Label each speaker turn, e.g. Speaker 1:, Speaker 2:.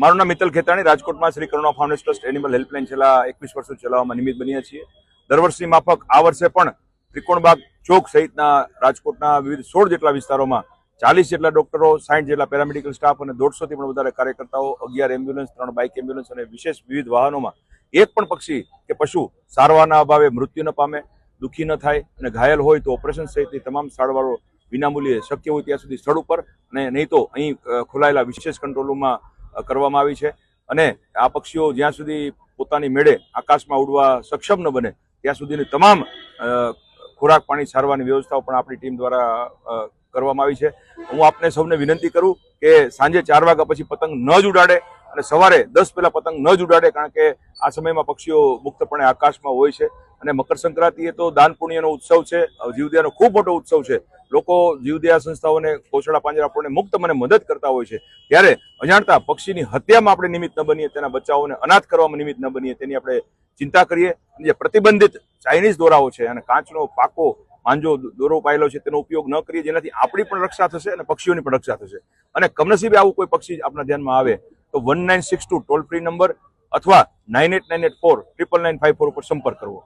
Speaker 1: મારું નામ મિત્તલ ખેતાણી, રાજકોટમાં Shri Karuna foundation trust animal helpline છેલ્લા એકવીસ વર્ષો ચલાવવામાં નિમિત્ત બન્યા છીએ. દર વર્ષની માફક આ વર્ષે પણ ત્રિકોણબાગ ચોક સહિતના રાજકોટના વિવિધ સોળ જેટલા વિસ્તારોમાં ચાલીસ જેટલા ડોક્ટરો સાઠ જેટલા પેરામેડિકલ સ્ટાફ અને દોઢસોથી પણ વધારે કાર્યકર્તાઓ, અગિયાર એમ્બ્યુલન્સ, ત્રણ બાઇક એમ્બ્યુલન્સ અને વિશેષ વિવિધ વાહનોમાં એક પણ પક્ષી કે પશુ સારવારના અભાવે મૃત્યુ ન પામે, દુઃખી ન થાય અને ઘાયલ હોય તો ઓપરેશન સહિતની તમામ સારવારો વિનામૂલ્યે શક્ય હોય ત્યાં સુધી સ્થળ ઉપર અને નહીં તો અહીં ખોલાયેલા વિશેષ કંટ્રોલ રૂમમાં કરવામાં આવી છે. અને આ પક્ષીઓ જ્યાં સુધી પોતાની મેળે આકાશમાં ઉડવા સક્ષમ ન બને, ત્યાં સુધીની તમામ ખોરાક પાણી સારવારની વ્યવસ્થાઓ પણ આપણી ટીમ દ્વારા કરવામાં આવી છે. હું આપને સૌને વિનંતી કરું કે સાંજે ચાર વાગ્યા પછી પતંગ ન જ ઉડાડે અને સવારે દસ પહેલાં પતંગ ન જ ઉડાડે, કારણ કે આ સમયમાં પક્ષીઓ મુક્તપણે આકાશમાં હોય છે. અને મકર સંક્રાંતિ એ તો દાન પુણ્યનો ઉત્સવ છે, જીવદયાનો ખૂબ મોટો ઉત્સવ છે. લોકો જીવદયા સંસ્થાઓને કોછડા આપણને મુક્ત મને મદદ કરતા હોય છે. ત્યારે અજાણતા પક્ષીની હત્યામાં આપણે નિમિત્ત ન બનીએ, તેના બચ્ચાઓને અનાથ કરવામાં નિમિત્ત ન બનીએ, તેની આપણે ચિંતા કરીએ. જે પ્રતિબંધિત ચાઇનીઝ દોરાઓ છે અને કાચનો પાકો, માંજો દોરો પાયેલો છે, તેનો ઉપયોગ ન કરીએ, જેનાથી આપણી પણ રક્ષા થશે અને પક્ષીઓની પણ રક્ષા થશે. અને કમનસીબે આવું કોઈ પક્ષી આપણા ધ્યાનમાં આવે તો one nine six two toll free number અથવા nine eight nine eight four, triple nine five four ઉપર સંપર્ક કરવો.